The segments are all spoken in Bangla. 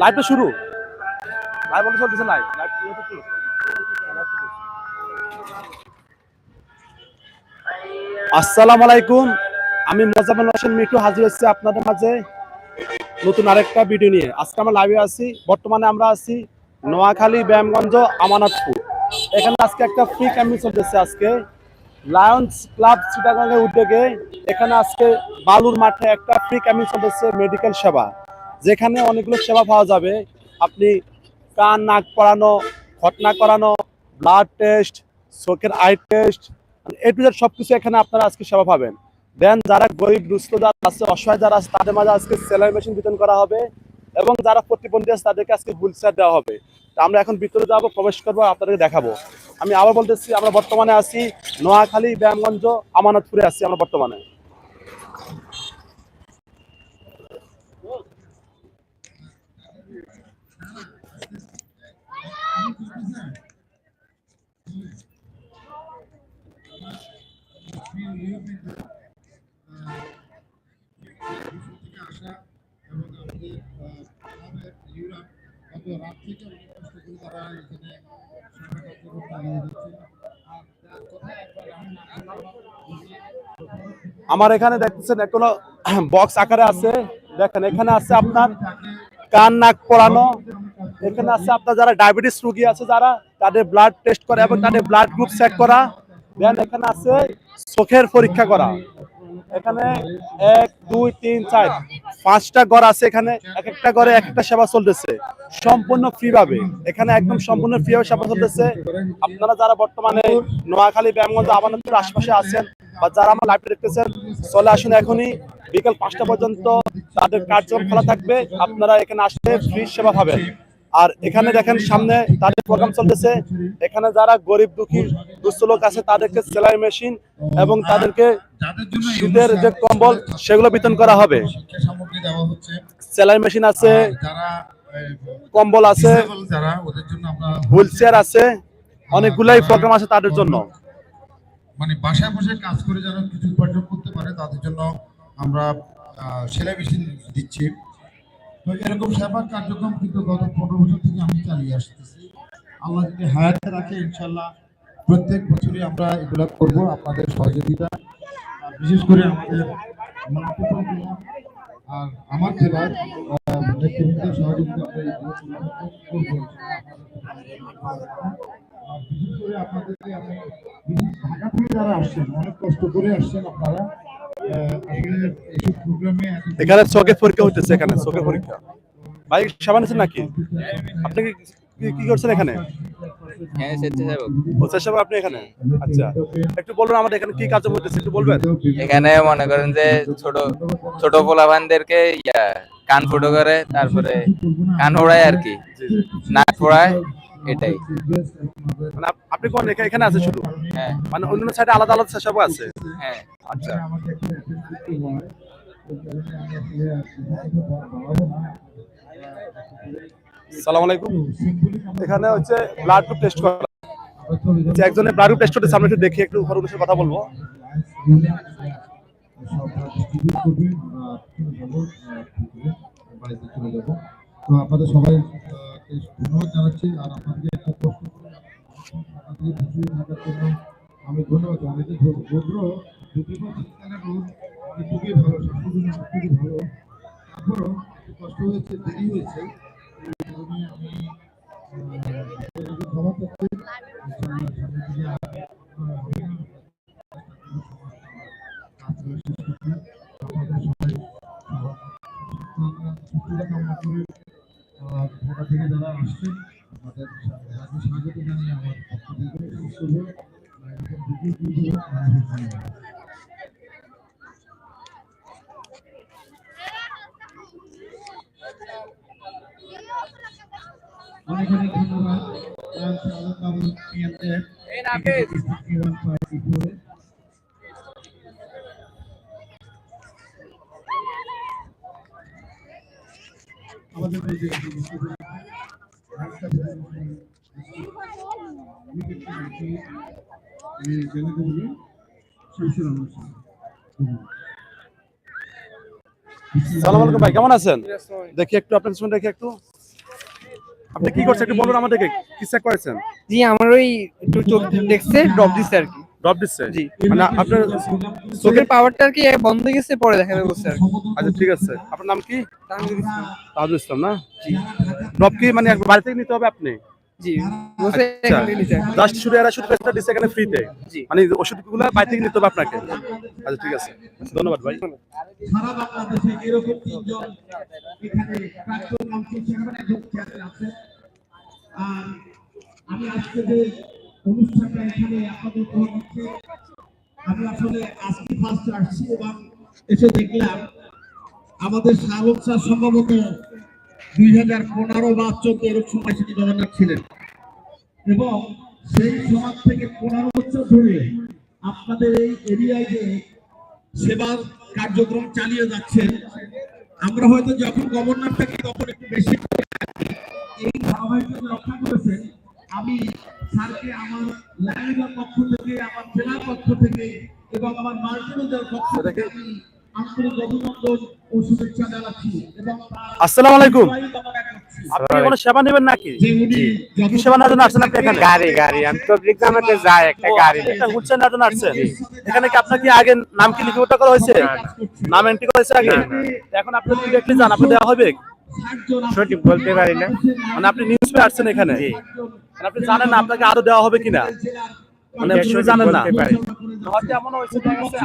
লাইভটা শুরু লাইভ বলতে চলতেছে লাইভ লাইভ আসসালামু আলাইকুম। আমি মোজাম্মেল হোসেন মিঠু হাজির হচ্ছে আপনাদের মাঝে নতুন আরেকটা ভিডিও নিয়ে। আজকে আমরা লাইভে আছি। বর্তমানে আমরা আছি নোয়াখালী, ব্যায়ামগঞ্জ, আমানতপুর। এখানে আজকে একটা ফ্রি ক্যাম্পিং চলতেছে আজকে। লায়ন্স ক্লাব চিটাগঙ্গের উদ্যোগে এখানে আজকে বালুর মাঠে একটা ফ্রি ক্যাম্পিং চলতেছে মেডিকেল সেবা, যেখানে অনেকগুলো সেবা পাওয়া যাবে। আপনি কান, নাক পরানো, ঘটনা করানো ব্লাড টেস্ট চোখের eye test A to Z সবকিছু এখানে আপনারা আজকে সেবা পাবেন। দেন যারা গরিব, দুস্থ যারা আছে, অসহায় যারা আছে, তাদের মাঝে আজকে সেলাই মেশিন বিতরণ করা হবে। এবং যারা প্রতিবন্ধী আছে, তাদেরকে আজকে হুইল চেয়ার দেওয়া হবে। তা আমরা এখন ভিতরে যাব, প্রবেশ করব, আপনাদেরকে দেখাবো। আমি আবার বলতেছি, আমরা বর্তমানে আছি নোয়াখালী, ব্যায়ামগঞ্জ, আমানতপুরে আছি আমরা বর্তমানে। থেকে আমার এখানে দেখতেছেন কোনো বক্স আকারে আছে। দেখেন, এখানে আছে আপনার কান, নাক পরানো এখানে আছে আপনার যারা ডায়াবেটিস রোগী আছে যারা, তাদের ব্লাড টেস্ট করা এবং তাদের ব্লাড গ্রুপ চেক করা। দেন এখানে আছে চোখের পরীক্ষা করা। এখানে এক, দুই, তিন, চার। পাঁচটা ঘর আছে এখানে, এক একটা ঘরে এক একটা সেবা চলতেছে। সম্পূর্ণ ফ্রি এখানে একদম সম্পূর্ণ ফ্রি সেবা চলতেছে। আপনারা যারা বর্তমানে নোয়াখালী, ব্যায়ামগঞ্জ, আবানপুর আশপাশে আছেন বা যারা আমার লাইভে দেখতেছেন, চলে আসুন এখনই। বিকেল পাঁচটা পর্যন্ত তাদের কার্যক্রম খোলা থাকবে। আপনারা এখানে আসলে ফ্রি সেবা পাবেন। আর এখানে দেখেন সামনে তাদের প্রোগ্রাম চলতেছে। এখানে যারা গরিব, দুঃখী দুস্থ লোক আছে তাদেরকে সেলাই মেশিন এবং তাদেরকে শীতের যে কম্বল সেগুলো বিতরণ করা হবে। সেলাই মেশিন আছে কম্বল আছে হুইল চেয়ার আছে অনেকগুলাই প্রোগ্রাম আছে তাদের জন্য। মানে বাসায় বসে কাজ করে যারা কিছু উপার্জন করতে পারে তাদের জন্য আমরা সেলাই মেশিন দিচ্ছি। তো এরকম সেবা কার্যক্রম কিন্তু গত পনেরো বছর থেকে আমি চালিয়ে আসতেছি। আল্লাহ যদি হায়াতে রাখে ইনশাল্লাহ প্রত্যেক বছরই আমরা এগুলো করব আপনাদের সহযোগিতা বিশেষ করে আমাদের আর আমার জেলার নেতৃবৃন্দের সহযোগিতা বিশেষ করে আপনাদেরকে আমি ঢাকা থেকে যারা আসছেন অনেক কষ্ট করে আসছেন আপনারা এখানে চোখের পরীক্ষা হইতেছে এখানে চোখের পরীক্ষা। ভাই সাবান আছেন নাকি? আপনি কি কি- কি করছেন এখানে? হ্যাঁ স্বেচ্ছাসেবক। প্রচার সেবা আপনি এখানে? আচ্ছা। একটু বলুন আমাদের এখানে কি কাজ হইতেছে একটু বলবেন? এখানে মনে করেন যে ছোট ছোট পোলাভানদেরকে ইয়া কান ফুটো করে তারপরে কান ফোড়ায় আর কি। নাক ফোড়ায় এটাই। মানে আপনি কোন এখা- এখানে আছে শুধু? হ্যাঁ। মানে অন্য সাইডে আলাদা আলাদা সেবা আছে? হ্যাঁ আচ্ছা। সালাম আলাইকুম। এখানে হচ্ছে ব্লাড গ্রুপ টেস্ট করা। একজনের ব্লাড গ্রুপ টেস্ট করতে সামনে একটু দেখি, একটু ঘর অনুষ্ঠানে কথা বলব। সবাই জানাচ্ছি, আর আপনাদের একটা প্রশ্ন করে আপনাদের পিছিয়ে থাকার জন্য আমি ধন্যবাদ জানাই যে রৌদ্র দুটি শীতকালের রোদ মানে খুবই ভালো স্বাস্থ্যের জন্য খুবই ভালো তারপরও একটু কষ্ট হয়েছে দেরি হয়েছে এই কারণে আমি আহ, ক্ষমা করছি ইনশাআল্লাহ সামনের দিকে আর, আহ, হবে না। কাজগুলো শেষ করতে আপনাদের সবাই সুস্থতা কামনা করে আহ, ঢাকা থেকে যারা আসছেন আপনাদের তাকে স্বাগত জানিয়ে আমার পক্ষ থেকে শুভ এরকম দ্বিতীয় দিন ধন্যবাদ অনেক অনেক ধন্যবাদ আমাদের এই যে এই জেলাগুলি শামসুর আলম স্যার। সালাম আলাইকুম ভাই কেমন আছেন? দেখি একটু আপনার শুনে দেখি একটু। আপনি কি করছেন একটু বলুন আমাদেরকে কি চেক করেছেন? জি আমার ওই একটু চোখ দেখছে ড্রপ দিচ্ছে আর কি। ড্রপ দিচ্ছে জি। মানে আপনার চোখের পাওয়ারটা আর কি বন্ধ হয়ে গেছে পরে দেখা যাবে কি। আচ্ছা ঠিক আছে। আপনার নাম কি? তানভীর ইসলাম। না? ড্রপ কি মানে একবার বাড়ি থেকে নিতে হবে আপনি? জি। এখান নিতে এখানে ফ্রিতে জি। মানে ওষুধগুলো বাইরে থেকে নিতে হবে আপনাকে। আচ্ছা ঠিক আছে। ধন্যবাদ ভাই। সারা বাংলাদেশে এরকম তিনজন এখানে প্রাক্তন কাউন্সিল একজন চেয়ারম্যান আছেন আর আমি আজকে যে অনুষ্ঠানটা এখানে আপনাদের গ্রহণ হচ্ছে আমি আসলে আজকে ফার্স্ট আসছি এবং এসে দেখলাম আমাদের সম্ভবত দুই হাজার পনেরো বা চোদ্দ এরকম সময় তিনি গভর্নর ছিলেন। এবং সেই সময় থেকে পনেরো বছর ধরে আপনাদের এই এরিয়ায় যে সেবার কার্যক্রম চালিয়ে যাচ্ছেন, আমরা হয়তো যখন গভর্নর থাকি তখন একটু বেশি এই ধারাবাহিকতা রক্ষা করেছেন, আমি স্যারকে আমার লাইনের পক্ষ থেকে, আমার জেলার পক্ষ থেকে এবং আমার মার্কেটের পক্ষ থেকে আমি আসসালামু আলাইকুম। আপনি কোনো সেবা নেবেন নাকি? যে কি সেবা নেওয়ার জন্য আসছেন আপনি এখানে? গাড়ি গাড়ি। আমি পাবলিক জামাতে যাই একটা গাড়ি একটা হুইলচেয়ার নেওয়ার জন্য আসছেন? এখানে কি আপনার কি আগে নাম কি লিপিবদ্ধ করা হয়েছে? নাম এন্ট্রি করা হয়েছে আগে? এখন আপনি ডিরেক্টলি যান আপনি দেওয়া হবে? সঠিক বলতে পারি না। মানে আপনি নিউজ পেয়ে আসছেন এখানে? মানে আপনি জানেন না আপনাকে আরও দেওয়া হবে কিনা? মানে জানেন না। বলতে হয়তো এমন হয়েছে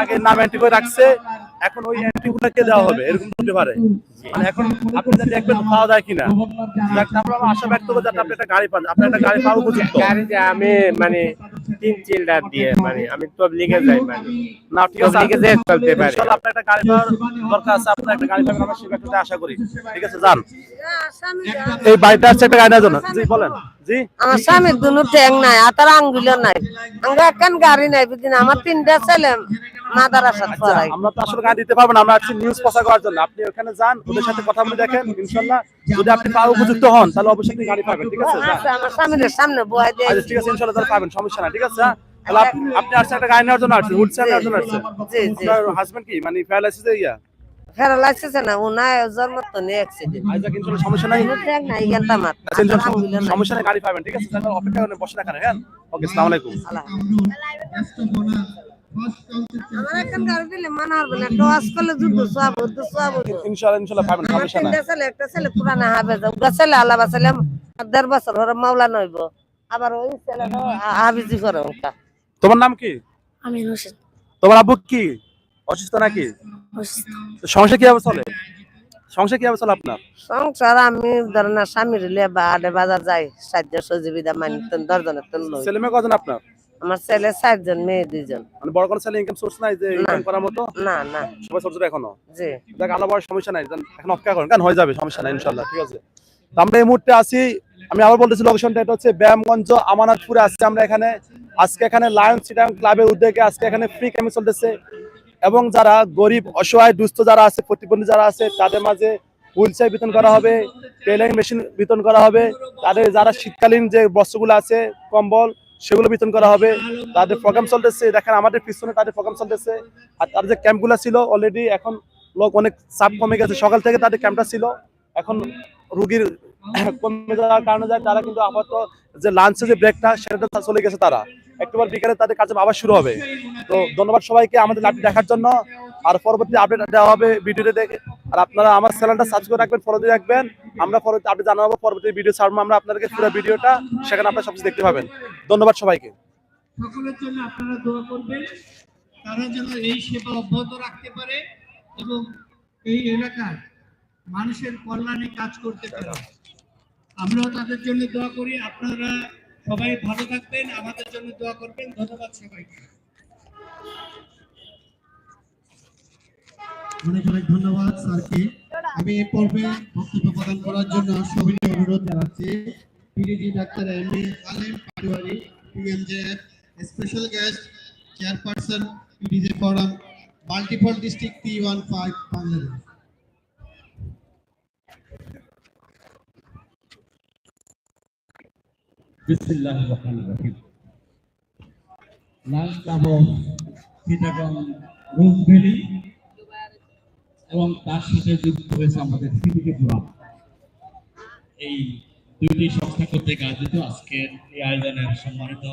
আগে নাম এন্ট্রি করে রাখছে এখন ওই এন্ট্রি গুলো কে দেওয়া হবে এরকম হতে পারে। মানে এখন আপনি যদি দেখবেন পাওয়া যায় কিনা তারপর আমরা আশা ব্যক্ত করব যাতে আপনি একটা গাড়ি পান আপনি একটা গাড়ি পাওয়া উপযুক্ত। গাড়ি যে আমি মানে তিন চিল্ডার দিয়ে মানে আমি পাবলিকে যাই মানে না ঠিক আছে পাবলিকে যেয়ে চলতে পারি। ইনশাআল্লাহ আপনার একটা গাড়ি পাওয়ার দরকার আছে আপনার একটা গাড়ি পাবেন আমরা ব্যাপারে আশা করি। ঠিক আছে যান। এই বাড়িটা আছে একটা গাড়ি নেওয়ার জন্য। জি বলেন। আমার স্বামীর দুনো ট্যাং নাই আতার আঙ্গুল নাই। আমরা একখান গাড়ি নাই বুঝিন আমার তিনটা ছেলে মাদারাসাত পড়াই আমরা তো আসলে গাড়ি দিতে পারব না আমরা আছি নিউজ প্রচার করার জন্য। আপনি ওখানে যান ওদের সাথে কথা বলে দেখেন ইনশাআল্লাহ যদি আপনি পাওয়া উপযুক্ত হন তাহলে অবশ্যই আপনি গাড়ি পাবেন ঠিক আছে? আমার স্বামীর সামনে বয় দিয়ে। আচ্ছা ঠিক আছে ইনশাআল্লাহ তাহলে পাবেন সমস্যা নাই ঠিক আছে? তাহলে আপনি আসছেন একটা গাড়ি নেওয়ার জন্য আসছেন হুইলচেয়ার নেওয়ার জন্য আসছেন। জি জি হাজবেন্ড কি? মানে প্যারালাইসিস ইয়া? ফেরা লাগছে না উনায় জন্ম তো নেই অ্যাক্সিডেন্ট ইনশাআল্লাহ সমস্যা নাই। নাই গেলতাম মাত আচ্ছা, ইনশাআল্লাহ সম- সমস্যা নাই গাড়ি পাবেন ঠিক আছে? তাহলে অপেক্ষা করে বসে রাখেন হ্যাঁ? ওকে আসসালামু আলাইকুম। আমার একখান গাড়ি দিলে মানা হবে না টস করলে যুদ্ধ সব যুদ্ধ সব ইনশাআল্লাহ ইনশাআল্লাহ পাবেন সমস্যা নাই। তিনটা ছেলে একটা ছেলে পুরানা হাবে ছেলে আল্লাহ বাসালে দেড় বছর ওরা মাওলা নইব। আবার ওই হাবিজি করে তোমার নাম কি? আমির হোসেন। তোমার আব্বু কি? অসুস্থ নাকি? সংসার কীভাবে চলে? সংসার কীভাবে চলে আপনার? সংসার আমি ধর না স্বামীর লিয়ে বাজার যাই সাহায্য সহযোগিতা মানি তো দশজনের তো লই। ছেলে মেয়ে কজন আপনার? আমার ছেলে চারজন মেয়ে দুইজন। মানে বড় কোনো ছেলে ইনকাম সোর্স নাই যে ইনকাম করার মতো? না না। সবাই ছোট ছোট এখনও? জি। দেখ আল্লাহ বড় সমস্যা নাই এখন অপেক্ষা করেন কারণ হয়ে যাবে সমস্যা নাই ইনশাল্লাহ ঠিক আছে? তো আমরা এই মুহূর্তে আছি আমি আবার বলতেছি লোকেশনটা এটা হচ্ছে ব্যায়ামগঞ্জ আমানাতপুরে আসছি আমরা এখানে। আজকে এখানে লায়ন সিটাম ক্লাবের উদ্যোগে আজকে এখানে ফ্রি ক্যাম্প চলতেছে। এবং যারা গরিব, অসহায়, দুস্থ যারা আছে, প্রতিবন্ধী যারা আছে, তাদের মাঝে হুইল চেয়ার বিতরণ করা হবে টেলারিং মেশিন বিতরণ করা হবে, তাদের যারা শীতকালীন যে বস্ত্রগুলো আছে, কম্বল, সেগুলো বিতরণ করা হবে, তাদের প্রোগ্রাম চলতেছে, দেখেন আমাদের পিছনে তাদের প্রোগ্রাম চলতেছে, আর তাদের যে ক্যাম্পগুলো ছিল অলরেডি এখন লোক অনেক চাপ কমে গেছে, সকাল থেকে তাদের ক্যাম্পটা ছিল, এখন রুগীর কমে যাওয়ার কারণে যায়, তারা কিন্তু আপাতত যে লাঞ্চের যে ব্রেকটা সেটা চলে গেছে তারা। একটুবার বিকালে তাদের কাজ আবার শুরু হবে। তো ধন্যবাদ সবাইকে আমাদের লাইভটি দেখার জন্য। আর পরবর্তী আপডেট দেওয়া হবে ভিডিওতে দেখে। আর আপনারা আমার চ্যানেলটা সাবস্ক্রাইব করে রাখবেন ফলো দিয়ে রাখবেন। আমরা পরবর্তী আপডেট জানাব, পরবর্তী ভিডিও ছাড়বো, আমরা আপনাদেরকে পুরো ভিডিওটা সেখানে আপনারা সবকিছু দেখতে পাবেন। ধন্যবাদ সবাইকে। সকলের জন্য আপনারা দোয়া করবেন, তারা যেন এই সেবা অব্যাহত রাখতে পারে এবং এই এলাকার মানুষের কল্যাণে কাজ করতে পারে। আমরাও তাদের জন্য দোয়া করি, আপনারা সবাই ভালো থাকবেন, আমাদের জন্য দোয়া করবেন, ধন্যবাদ সবাইকে। অনেক অনেক ধন্যবাদ স্যারকে। আমি এই পর্বে বক্তব্য প্রদান করার জন্য সবিনয় অনুরোধ জানাচ্ছি। PDG doctor M A Salem Patwari, PMJF special guest chairperson PDG forum, multiple district T one five, Bangladesh. Chittagong rose valley এবং তার সাথে যুক্ত হয়েছে আমাদের এই দুইটি সংস্থা কর্তৃক আয়োজিত আজকের এই আয়োজনের সম্মানিত